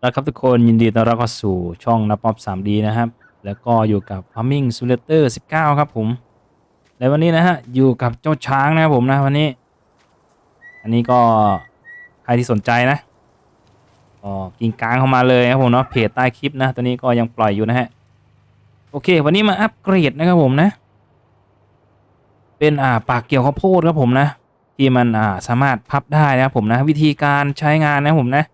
แล้วครับทุกคนยินดีต้อนรับเข้าสู่ช่องนับป๊อป 3D นะครับ แล้วก็อยู่กับ Farming Simulator 19 ครับผมในวันนี้นะฮะอยู่กับเจ้าช้างนะครับผมนะวันนี้ อันนี้ก็ใครที่สนใจนะก็กินกลางเข้ามาเลยครับผมเนาะเพจใต้คลิปนะตอนนี้ก็ยังปล่อยอยู่นะฮะโอเค วันนี้มาอัปเกรดนะครับผมนะ เป็นอ่าปากเกี่ยวข้าวโพดครับผมนะ ที่มันอ่าสามารถพับได้นะครับผมนะ วิธีการใช้งานนะผมนะ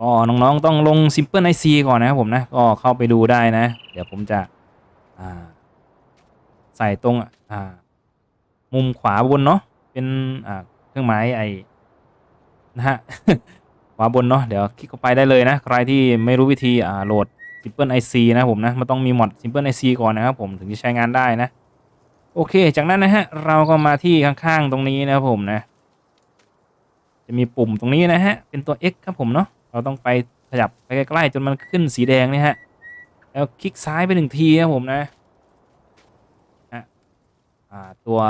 ก็น้องๆต้องลง Simple IC ก่อนนะครับผมนะ ก็เข้าไปดูได้นะ เดี๋ยวผมจะใส่ตรงมุมขวาบนเนาะเป็นเครื่องหมายไอ้นะฮะขวาบนเนาะเดี๋ยวคลิกเข้าไปได้เลยนะ ใครที่ไม่รู้วิธีอ่าโหลด Simple IC นะผมนะมันต้องมีมอด Simple IC ก่อนนะครับผมถึงจะใช้งานได้นะ โอเค จากนั้นนะฮะเราก็มาที่ข้างๆตรงนี้นะครับผมนะ จะมีปุ่มตรงนี้นะฮะเป็นตัว X ครับผมเนาะ เราต้องไปขยับไปใกล้ๆจนมันขึ้นสีแดงเนี่ยฮะ แล้วคลิกซ้ายไปหนึ่งทีครับผมนะอะอ่าตัว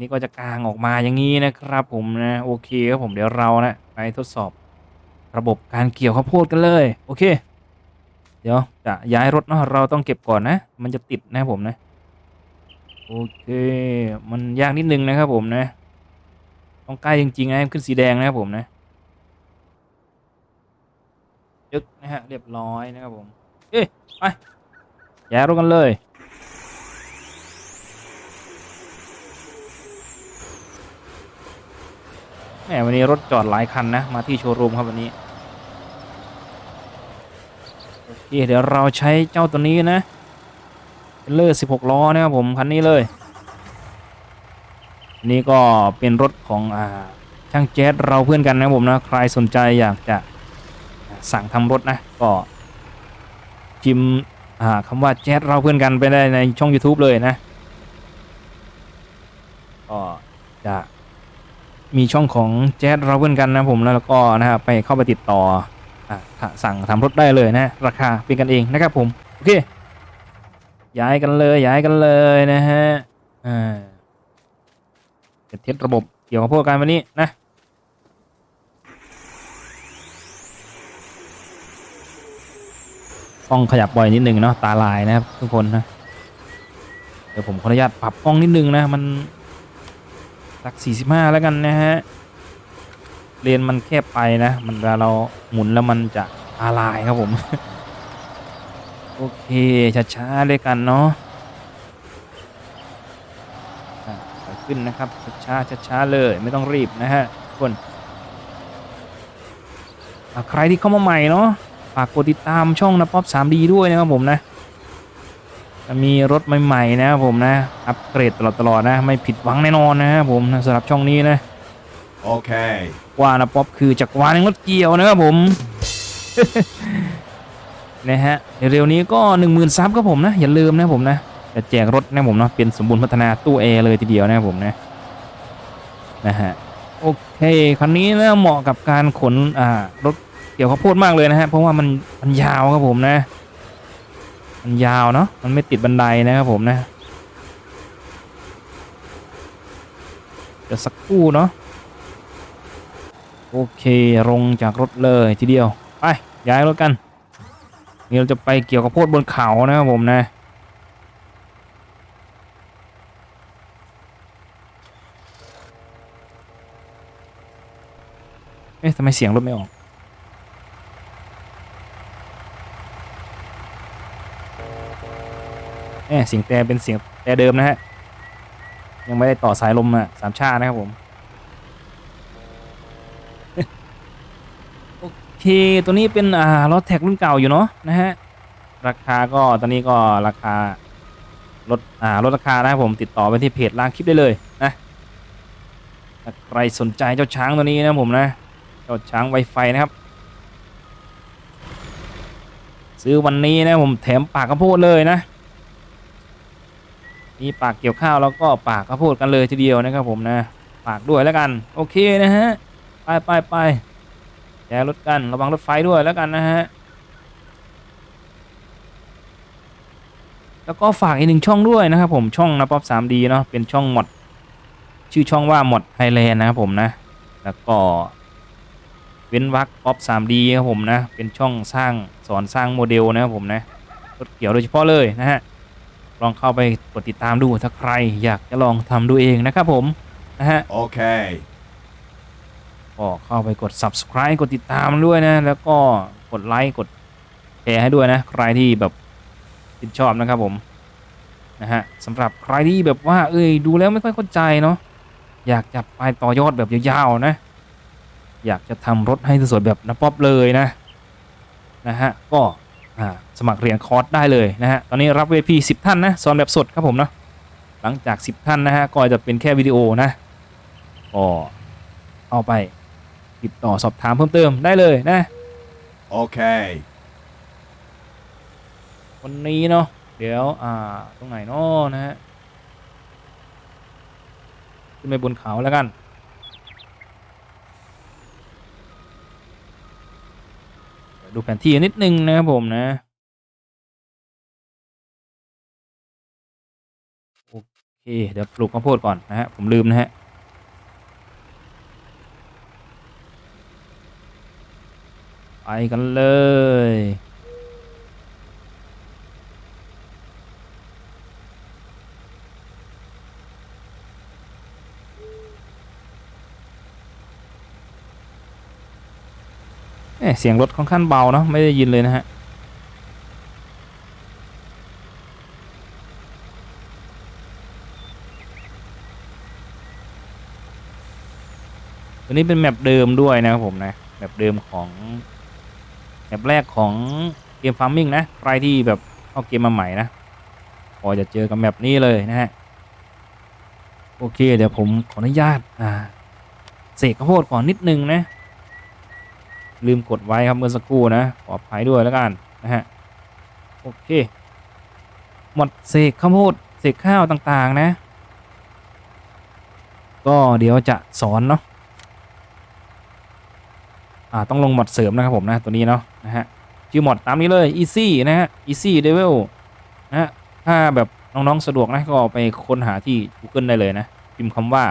นี้ก็จะกลางออกมาอย่างนี้นะครับ ผมนะโอเคครับผมเดี๋ยวเรานะไปทดสอบระบบการเกี่ยวข้าวโพดกันเลย โอเค เดี๋ยวจะย้ายรถเนาะเราต้องเก็บก่อนนะ มันจะติดนะผมนะ โอเค มันยากนิดนึงนะครับผมนะ ต้องใกล้จริงๆนะขึ้นสีแดงนะครับผมนะ ยึกนะฮะเรียบร้อยนะครับผมเอ้ยไปแย้ายรกันเลยแหมวันนี้รถจอดหลายคันนะ มาที่โชว์รูมครับวันนี้โอเคเดี๋ยวเราใช้เจ้าตัวนี้นะเป็นเลอร์16 ล้อนะครับผมคันนี้เลยนนี้ก็เป็นรถของอ่าช่างแจ๊สเราเพื่อนกันนะครับผมนะ ใครสนใจอยากจะ สั่งทำรถนะ ก็พิมพ์อ่าคำว่าแจ๊สเราเพื่อนกันไปได้ในช่อง YouTube เลยนะ ก็จะมีช่องของแจ๊สเราเพื่อนกันนะผมแล้วก็นะครับไปเข้าไปติดต่ออ่าสั่งทำรถได้เลยนะ ราคาเป็นกันเองนะครับผม โอเค ย้ายกันเลยย้ายกันเลยนะฮะอ่าจะเทสระบบเกี่ยวกับพวกการวันนี้นะ ต้องขยับบ่อยนิดนึงเนาะตาลายนะครับทุกคนนะเดี๋ยวผมขออนุญาตปรับกล้องนิดนึงนะมันสัก 45 แล้วกันนะฮะเลนมันแคบไปนะ มันเวลาเราหมุนแล้วมันจะตาลายครับผมโอเคช้าๆเลยกันเนาะขึ้นนะครับช้าๆช้าๆเลยไม่ต้องรีบนะฮะทุกคนใครที่เข้ามาใหม่เนาะ ฝากกดติดตามช่องนะป๊อป 3D ด้วยนะครับผมนะจะมีรถใหม่ๆนะครับผมนะ อัปเกรดตลอดๆนะ ไม่ผิดหวังแน่นอนนะครับผมนะสำหรับช่องนี้นะ Okay. ว่านะป๊อปคือจักรวาลแห่งรถเกี่ยวนะครับผมนะฮะเร็วๆนี้ก็1 0,000ซับครับผมนะ อย่าลืมนะผมนะจะแจกรถนะผมเนาะเป็นสมบูรณ์พัฒนาตู้แอร์เลยทีเดียวนะครับผมนะนะฮะโอเคคันนี้นะเหมาะกับการขนอ่ารถ เกี่ยวข้าวโพดมากเลยนะฮะเพราะว่ามันมันยาวครับผมนะ มันยาวเนาะมันไม่ติดบันไดนะครับผมนะเดี๋ยวสักคู่เนาะโอเคลงจากรถเลยทีเดียวไปย้ายรถกันนี่เราจะไปเกี่ยวกับโพดบนเขานะครับผมนะเอ๊ะทำไมเสียงรถไม่ออก เอเสียงแต่เป็นเสียงแต่เดิมนะฮะ ยังไม่ได้ต่อสายลมอะสามชานะครับผม โอเค ตัวนี้เป็นอ่ารถแท็กรุ่นเก่าอยู่เนาะนะฮะ ราคาก็ตอนนี้ก็ราคาลดอ่าลดราคานะครับผมติดต่อไปที่เพจล่างคลิปได้เลยนะใครสนใจเจ้าช้างตัวนี้นะผมนะ เจ้าช้างไวไฟนะครับ ซื้อวันนี้นะผมแถมปากข้าวโพดเลยนะ มีปากเกี่ยวข้าวแล้วก็ปากข้าวโพดกันเลยทีเดียวนะครับผมนะ ปากด้วยแล้วกัน โอเคนะฮะ ไปไปไปแชร์รถกันระวังรถไฟด้วยแล้วกันนะฮะ แล้วก็ฝากอีกหนึ่งช่องด้วยนะครับผมช่องนะป๊อป 3D เนาะเป็นช่องหมด ชื่อช่องว่าหมดไทยแลนด์นะครับผมนะ แล้วก็เว้นวักป๊อป 3D ครับผมนะ เป็นช่องสร้างสอนสร้างโมเดลนะครับผมนะรถเกี่ยวโดยเฉพาะเลยนะฮะ ลองเข้าไปกดติดตามดูถ้าใครอยากจะลองทำดูเองนะครับผมนะฮะ Okay. ก็เข้าไปกด subscribe กดติดตามด้วยนะ แล้วก็กดไลค์กดแชร์ให้ด้วยนะ ใครที่แบบติดชอบนะครับผมนะฮะสำหรับใครที่แบบว่า เอ้ยดูแล้วไม่ค่อยเข้าใจเนาะอยากจะไปต่อยอดแบบยาวๆนะ อยากจะทำรถให้สวยๆแบบนป๊อปเลยนะนะฮะก็อ่า สมัครเรียนคอร์สได้เลยนะฮะ ตอนนี้รับ VIP 10 ท่านนะสอนแบบสดครับผมเนาะ หลังจาก 10 ท่านนะฮะ ก็จะเป็นแค่วิดีโอนะก็เอาไปติดต่อสอบถามเพิ่มเติมได้เลยนะ Okay. วันนี้เนาะ เดี๋ยว อ่า ตรงไหนเนาะนะฮะ ขึ้นไปบนเขาแล้วกัน ดูแผนที่นิดนึงนะครับผมนะ โอเค เดี๋ยวปลูกข้าวโพดก่อนนะฮะ ผมลืมนะฮะไปกันเลย เสียงรถค่อนข้างเบาเนาะไม่ได้ยินเลยนะฮะตัวนี้เป็นแมปเดิมด้วยนะครับผมนะแมปเดิมของแมปแรกของเกมฟาร์มมิ่งนะใครที่แบบเข้าเกมมาใหม่นะพอจะเจอกับแมปนี้เลยนะฮะโอเคเดี๋ยวผมขออนุญาตอ่าเสกข้าวโพดก่อนนิดนึงนะ ลืมกดไว้ครับเมื่อสักครู่นะขออภัยด้วยแล้วกันนะฮะโอเคหมดเสกข้าวโพดเสกข้าวต่างๆนะ ก็เดี๋ยวจะสอนเนาะอ่าต้องลงหมดเสริมนะครับผมนะตัวนี้เนาะนะฮะชื่อหมดตามนี้เลย easy นะฮะ easy level นะฮะถ้าแบบน้องๆสะดวกนะก็ไปค้นหาที่ Google ได้เลยนะ พิมพ์คำว่า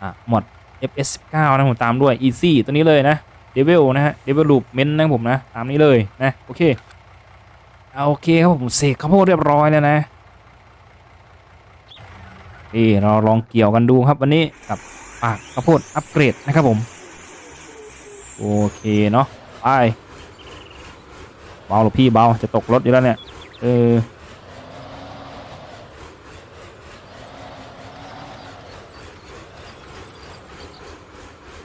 อ่าหมด fs9 นะผมตามด้วย easy ตัวนี้เลยนะ level นะฮะ development นะครับผมนะตามนี้เลยนะโอเคเอาโอเคครับผมเสกข้าวโพดเรียบร้อยแล้วนะนี่เราลองเกี่ยวกันดูครับวันนี้กับปากข้าวโพดอัปเกรดนะครับผมโอเคเนาะไปเบาหรอพี่เบาจะตกรถอยู่แล้วเนี่ยเออ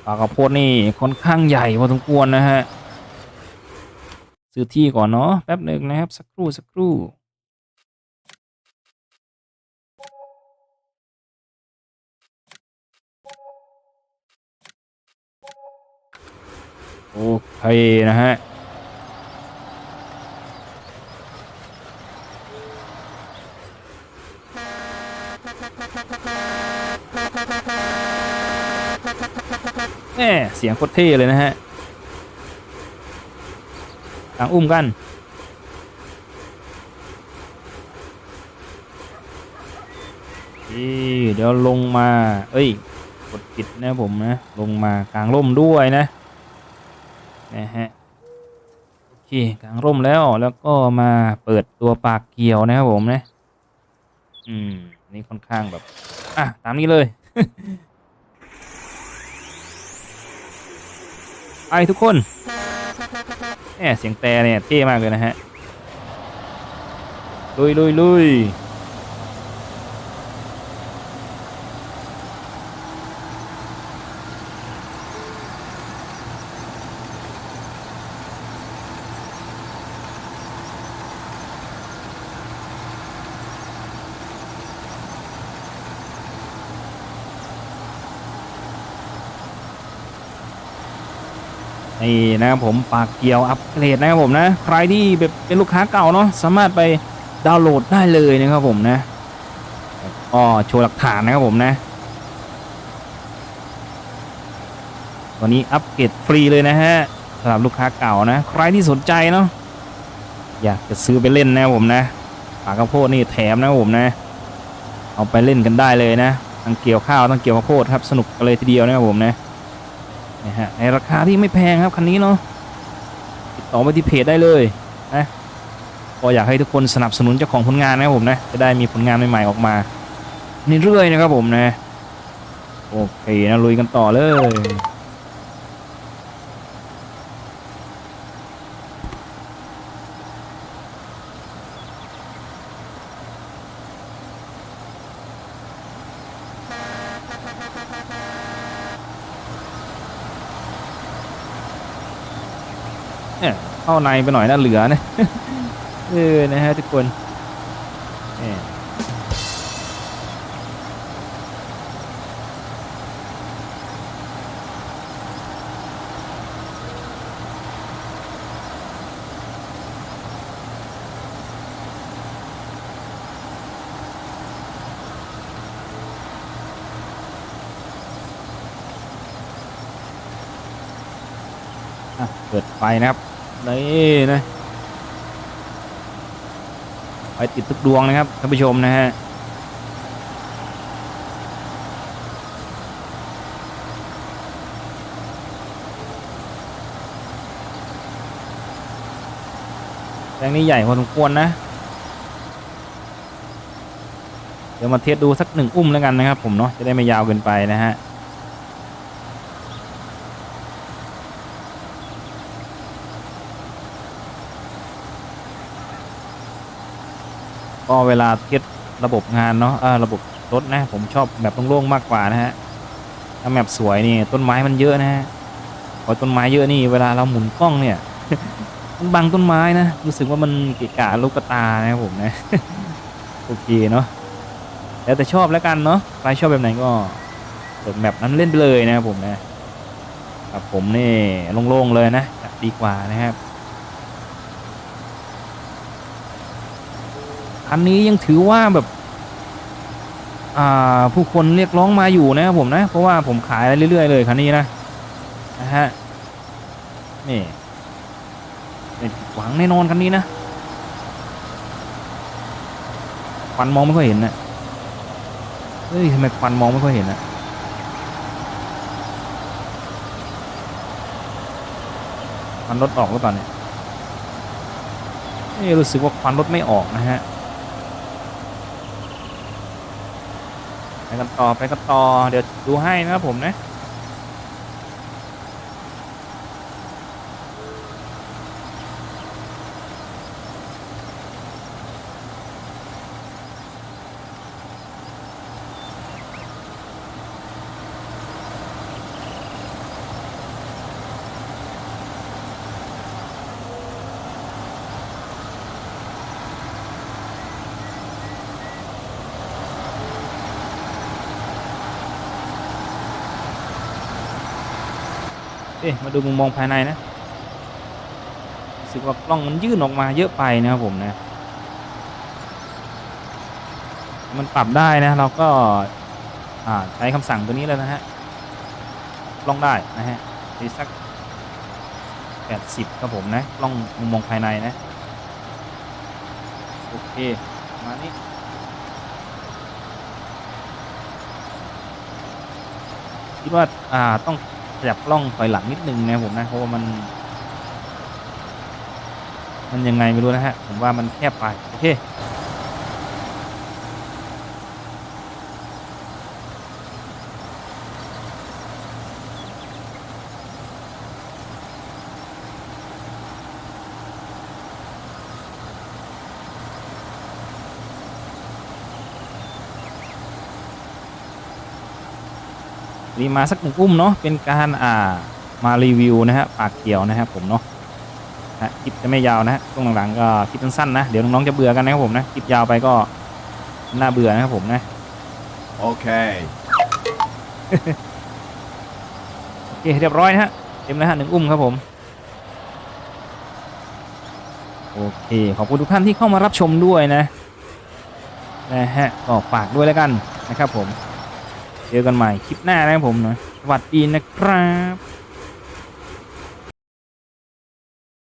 ปลากระโพดนี่ค่อนข้างใหญ่พอสมควรนะฮะซื้อที่ก่อนเนาะแป๊บหนึ่งนะครับ สักครู่สักครู่โอเคนะฮะ แหมเสียงโคตรเท่เลยนะฮะต่างอุ้มกันนี่เดี๋ยวลงมา เอ้ย กดปิดนะผมนะ ลงมากลางร่มด้วยนะนะฮะโอเคกลางร่มแล้วแล้วก็มาเปิดตัวปากเกี่ยวนะครับผมนะ อืม นี่ค่อนข้างแบบ อะ ตามนี้เลย ไปทุกคนแหมเสียงแต่เนี่ยเท่มากเลยนะฮะ ลุยลุยลุย นี่นะครับผมปากเกียวอัปเกรดนะครับผมนะใครที่แบบเป็นลูกค้าเก่าเนาะสามารถไปดาวน์โหลดได้เลยนะครับผมนะก็โชว์หลักฐานนะครับผมนะวันนี้อัปเกรดฟรีเลยนะฮะสำหรับลูกค้าเก่านะ ใครที่สนใจเนาะอยากจะซื้อไปเล่นนะครับผมนะปากข้าวโพดนี่แถมนะครับผมนะ เอาไปเล่นกันได้เลยนะทั้งเกี่ยวข้าวทั้งเกี่ยวข้าวโพดครับสนุกกันเลยทีเดียวนะครับผมนะ นะฮะในราคาที่ไม่แพงครับคันนี้เนาะติดต่อไปที่เพจได้เลยนะก็อยากให้ทุกคนสนับสนุนเจ้าของผลงานนะครับผมนะจะได้มีผลงานใหม่ๆออกมาเรื่อยๆนะครับผมนะโอเคนะลุยกันต่อเลย เข้าในไปหน่อยนะเหลือนะเออนะฮะทุกคนเนี่ยอะเปิดไฟนะครับ นี่นะไฟติดทุกดวงนะครับท่านผู้ชมนะฮะแรงนี้ใหญ่พอสมควรนะ เดี๋ยวมาเทสดูสักหนึ่งอุ้มแล้วกันนะครับผมเนาะจะได้ไม่ยาวเกินไปนะฮะ ก็เวลาเทสระบบงานเนาะเออระบบรถนะ ผมชอบแบบโล่งๆมากกว่านะฮะถ้าแมปสวยนี่ต้นไม้มันเยอะนะฮะพอต้นไม้เยอะนี่เวลาเราหมุนกล้องเนี่ยมันบังต้นไม้นะรู้สึกว่ามันเกะกะลูกตานะครับผมนะโอเคเนาะแล้วแต่ชอบแล้วกันเนาะใครชอบแบบไหนก็เปิดแบบนั้นเล่นไปเลยนะครับผมนะครับผมนี่โล่งๆเลยนะดีกว่านะครับ คันนี้ยังถือว่าแบบอ่าผู้คนเรียกร้องมาอยู่นะครับผมนะ เพราะว่าผมขายเรื่อยๆเลยคันนี้นะนะฮะนี่ไม่หวังแน่นอนคันนี้นะควันมองไม่ค่อยเห็นนะเฮ้ยทำไมควันมองไม่ค่อยเห็นนะควันรถออกหรือเปล่าเนี่ยรู้สึกว่าควันรถไม่ออกนะฮะ ไป กันต่อไปกันต่อเดี๋ยวดูให้นะครับผมนะ อ๊ะมาดูมุมมองภายในนะรู้สึกว่ากล้องมันยื่นออกมาเยอะไปนะครับผมนะ มันปรับได้นะเราก็อ่าใช้คำสั่งตัวนี้แล้วนะฮะกล้องได้นะฮะดีสักแปดสิบครับผมนะกล้องมุมมองภายในนะโอเคมานี้คิดว่าอ่าต้อง ขยับกล้องถอยหลังนิดนึงนะผมนะเพราะว่ามัน มันยังไงไม่รู้นะฮะ ผมว่ามันแคบไป โอเค นี่มาสักหนึ่งอุ้มเนาะเป็นการอ่ามารีวิวนะฮะปากเขียวนะครับผมเนาะนะคลิปจะไม่ยาวนะฮะช่วงหลังๆก็คลิปสั้นๆนะเดี๋ยวน้องๆจะเบื่อกันนะครับผมนะคลิปยาวไปก็น่าเบื่อนะครับผมนะ Okay. โอเคเรียบร้อยนะฮะเต็มแล้วฮะหนึ่งอุ้มครับผมโอเคขอบคุณทุกท่านที่เข้ามารับชมด้วยนะนะฮะก็ฝากด้วยแล้วกันนะครับผม เจอกันใหม่คลิปหน้านะครับผมนะสวัสดีนะครับ